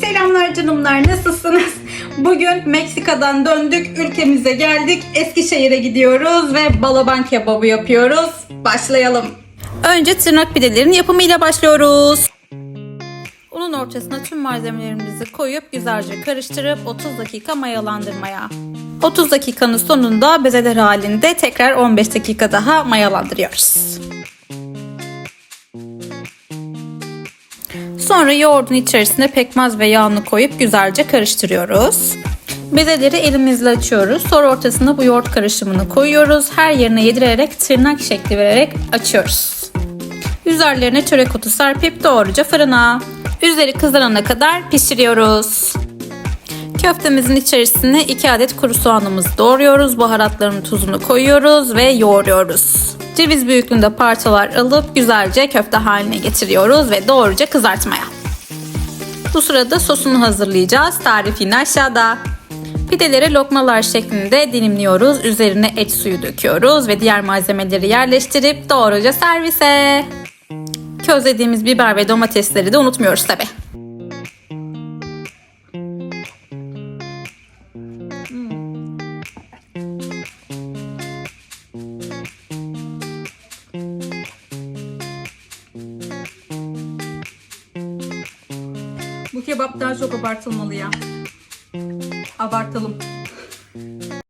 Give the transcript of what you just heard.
Selamlar canımlar nasılsınız? Bugün Meksika'dan döndük ülkemize geldik Eskişehir'e gidiyoruz ve balaban kebabı yapıyoruz. Başlayalım. Önce tırnak pidelerin yapımıyla başlıyoruz. Unun ortasına tüm malzemelerimizi koyup güzelce karıştırıp 30 dakika mayalandırmaya. 30 dakikanın sonunda bezeler halinde tekrar 15 dakika daha mayalandırıyoruz. Sonra yoğurdun içerisine pekmez ve yağını koyup güzelce karıştırıyoruz. Bezeleri elimizle açıyoruz. Sonra ortasına bu yoğurt karışımını koyuyoruz. Her yerine yedirerek tırnak şekli vererek açıyoruz. Üzerlerine çörek otu serpip doğruca fırına. Üzeri kızarana kadar pişiriyoruz. Köftemizin içerisine 2 adet kuru soğanımızı doğruyoruz. Baharatların tuzunu koyuyoruz ve yoğuruyoruz. Ceviz büyüklüğünde parçalar alıp güzelce köfte haline getiriyoruz ve doğruca kızartmaya. Bu sırada sosunu hazırlayacağız. Tarif aşağıda. Pideleri lokmalar şeklinde dilimliyoruz. Üzerine et suyu döküyoruz ve diğer malzemeleri yerleştirip doğruca servise. Közlediğimiz biber ve domatesleri de unutmuyoruz tabi. Bu kebap daha çok abartılmalı ya. Abartalım.